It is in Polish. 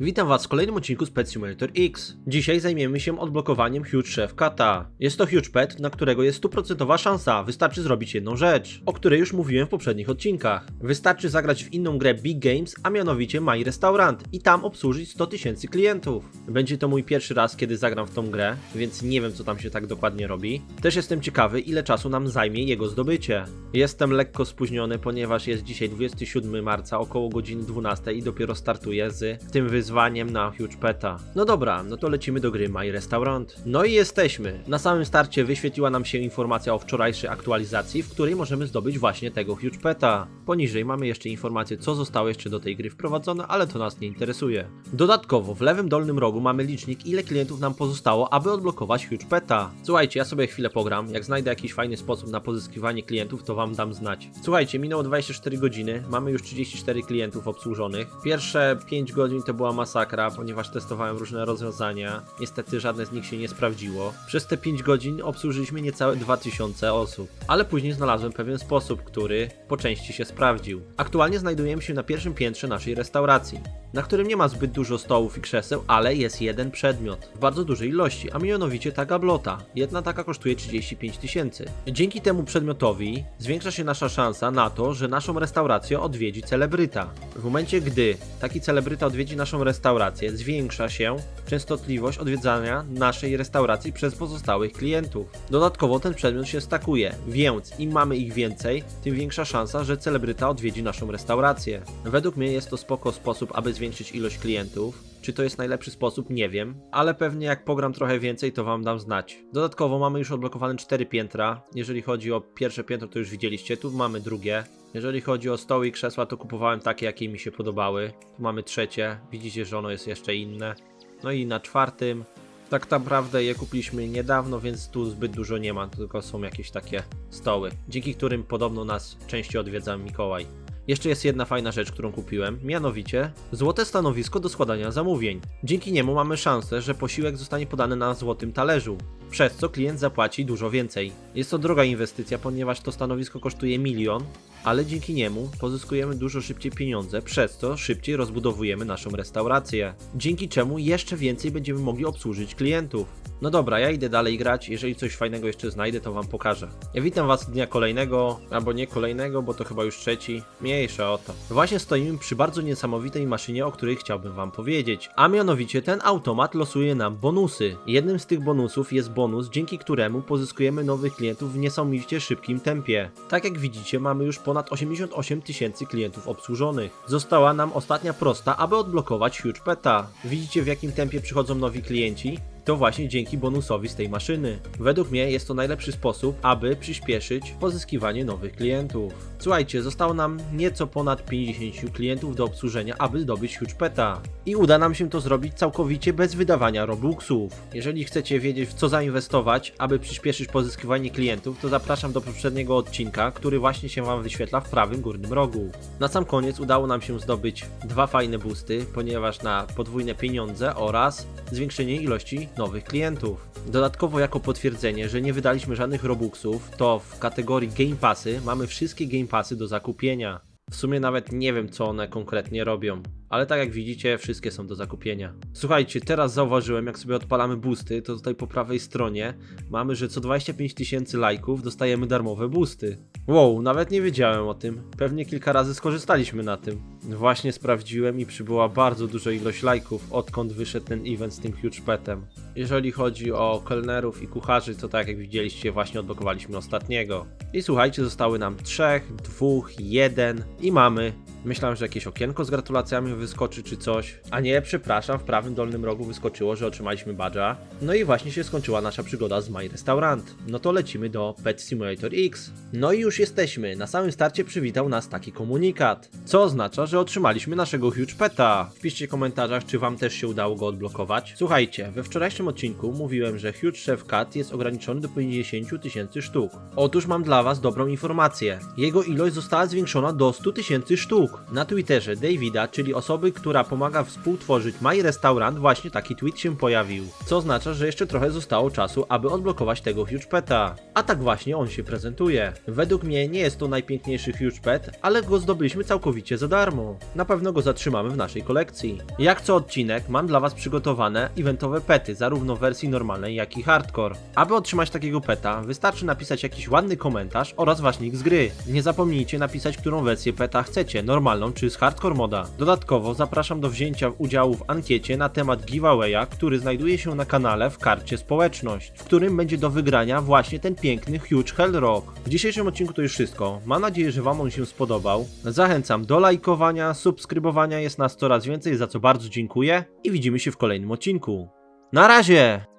Witam Was w kolejnym odcinku z X. Dzisiaj zajmiemy się odblokowaniem Huge Chef Kata. Jest to Huge Pet, na którego jest stuprocentowa szansa, wystarczy zrobić jedną rzecz, o której już mówiłem w poprzednich odcinkach. Wystarczy zagrać w inną grę Big Games, a mianowicie My Restaurant i tam obsłużyć 100 tysięcy klientów. Będzie to mój pierwszy raz, kiedy zagram w tą grę, więc nie wiem co tam się tak dokładnie robi. Też jestem ciekawy, ile czasu nam zajmie jego zdobycie. Jestem lekko spóźniony, ponieważ jest dzisiaj 27 marca, około godziny 12 i dopiero startuję z tym wyzwaniem na Huge Peta. No dobra, no to lecimy do gry My Restaurant. No i jesteśmy. Na samym starcie wyświetliła nam się informacja o wczorajszej aktualizacji, w której możemy zdobyć właśnie tego Huge Peta. Poniżej mamy jeszcze informację, co zostało jeszcze do tej gry wprowadzone, ale to nas nie interesuje. Dodatkowo w lewym dolnym rogu mamy licznik, ile klientów nam pozostało, aby odblokować Huge Peta. Słuchajcie, ja sobie chwilę pogram. Jak znajdę jakiś fajny sposób na pozyskiwanie klientów, to wam dam znać. Słuchajcie, minęło 24 godziny, mamy już 34 klientów obsłużonych. Pierwsze 5 godzin to była masakra, ponieważ testowałem różne rozwiązania. Niestety żadne z nich się nie sprawdziło. Przez te 5 godzin obsłużyliśmy niecałe 2000 osób. Ale później znalazłem pewien sposób, który po części się sprawdził. Aktualnie znajdujemy się na pierwszym piętrze naszej restauracji, na którym nie ma zbyt dużo stołów i krzeseł, ale jest jeden przedmiot w bardzo dużej ilości, a mianowicie ta gablota. Jedna taka kosztuje 35 tysięcy. Dzięki temu przedmiotowi zwiększa się nasza szansa na to, że naszą restaurację odwiedzi celebryta. W momencie, gdy taki celebryta odwiedzi naszą restaurację, zwiększa się częstotliwość odwiedzania naszej restauracji przez pozostałych klientów. Dodatkowo ten przedmiot się stakuje, więc im mamy ich więcej, tym większa szansa, że celebryta odwiedzi naszą restaurację. Według mnie jest to spoko sposób, aby zwiększyć ilość klientów. Czy to jest najlepszy sposób? Nie wiem, ale pewnie jak pogram trochę więcej, to wam dam znać. Dodatkowo mamy już odblokowane 4 piętra. Jeżeli chodzi o pierwsze piętro, to już widzieliście, tu mamy drugie. Jeżeli chodzi o stoły i krzesła, to kupowałem takie, jakie mi się podobały. Tu mamy trzecie, widzicie, że ono jest jeszcze inne. No i na czwartym, tak naprawdę je kupiliśmy niedawno, więc tu zbyt dużo nie ma, tylko są jakieś takie stoły, dzięki którym podobno nas częściej odwiedza Mikołaj. Jeszcze jest jedna fajna rzecz, którą kupiłem, mianowicie złote stanowisko do składania zamówień. Dzięki niemu mamy szansę, że posiłek zostanie podany na złotym talerzu, przez co klient zapłaci dużo więcej. Jest to droga inwestycja, ponieważ to stanowisko kosztuje milion, ale dzięki niemu pozyskujemy dużo szybciej pieniądze, przez co szybciej rozbudowujemy naszą restaurację. Dzięki czemu jeszcze więcej będziemy mogli obsłużyć klientów. No dobra, ja idę dalej grać, jeżeli coś fajnego jeszcze znajdę, to wam pokażę. Ja witam was dnia kolejnego, albo nie kolejnego, bo to chyba już trzeci, mniejsza o to. Właśnie stoimy przy bardzo niesamowitej maszynie, o której chciałbym wam powiedzieć, a mianowicie ten automat losuje nam bonusy. Jednym z tych bonusów jest bonus, dzięki któremu pozyskujemy nowych klientów w niesamowicie szybkim tempie. Tak jak widzicie, mamy już ponad 88 tysięcy klientów obsłużonych. Została nam ostatnia prosta, aby odblokować Huge Peta. Widzicie w jakim tempie przychodzą nowi klienci? To właśnie dzięki bonusowi z tej maszyny. Według mnie jest to najlepszy sposób, aby przyspieszyć pozyskiwanie nowych klientów. Słuchajcie, zostało nam nieco ponad 50 klientów do obsłużenia, aby zdobyć Huge Peta. I uda nam się to zrobić całkowicie bez wydawania Robuxów. Jeżeli chcecie wiedzieć w co zainwestować, aby przyspieszyć pozyskiwanie klientów, to zapraszam do poprzedniego odcinka, który właśnie się Wam wyświetla w prawym górnym rogu. Na sam koniec udało nam się zdobyć dwa fajne boosty, ponieważ na podwójne pieniądze oraz zwiększenie ilości nowych klientów. Dodatkowo jako potwierdzenie, że nie wydaliśmy żadnych Robuxów, to w kategorii Game Passy mamy wszystkie Game Passy do zakupienia. W sumie nawet nie wiem co one konkretnie robią, ale tak jak widzicie wszystkie są do zakupienia. Słuchajcie, teraz zauważyłem jak sobie odpalamy boosty, to tutaj po prawej stronie mamy, że co 25 tysięcy lajków dostajemy darmowe boosty. Wow, nawet nie wiedziałem o tym. Pewnie kilka razy skorzystaliśmy na tym. Właśnie sprawdziłem i przybyła bardzo duża ilość lajków, odkąd wyszedł ten event z tym huge petem. Jeżeli chodzi o kelnerów i kucharzy, to tak jak widzieliście, właśnie odblokowaliśmy ostatniego. I słuchajcie, zostały nam trzech, dwóch, jeden i mamy. Myślałem, że jakieś okienko z gratulacjami wyskoczy czy coś. A nie, przepraszam, w prawym dolnym rogu wyskoczyło, że otrzymaliśmy badża. No i właśnie się skończyła nasza przygoda z My Restaurant. No to lecimy do Pet Simulator X. No i już jesteśmy. Na samym starcie przywitał nas taki komunikat. Co oznacza, że otrzymaliśmy naszego Huge Peta. Wpiszcie w komentarzach, czy wam też się udało go odblokować. Słuchajcie, we wczorajszym odcinku mówiłem, że Huge Chef Cat jest ograniczony do 50 tysięcy sztuk. Otóż mam dla Was dobrą informację. Jego ilość została zwiększona do 100 tysięcy sztuk. Na Twitterze Davida, czyli osoby, która pomaga współtworzyć My Restaurant, właśnie taki tweet się pojawił. Co oznacza, że jeszcze trochę zostało czasu, aby odblokować tego Huge Peta. A tak właśnie on się prezentuje. Według mnie nie jest to najpiękniejszy Huge Pet, ale go zdobyliśmy całkowicie za darmo. Na pewno go zatrzymamy w naszej kolekcji. Jak co odcinek mam dla Was przygotowane eventowe pety, zarówno w wersji normalnej, jak i hardcore. Aby otrzymać takiego peta, wystarczy napisać jakiś ładny komentarz oraz Wasz z gry. Nie zapomnijcie napisać, którą wersję peta chcecie, normalną czy z hardcore moda. Dodatkowo zapraszam do wzięcia udziału w ankiecie na temat giveawaya, który znajduje się na kanale w karcie społeczność, w którym będzie do wygrania właśnie ten piękny Huge Hell Rock. W dzisiejszym odcinku to już wszystko. Mam nadzieję, że Wam on się spodobał. Zachęcam do lajkowania, subskrybowania, jest nas coraz więcej, za co bardzo dziękuję i widzimy się w kolejnym odcinku. Na razie!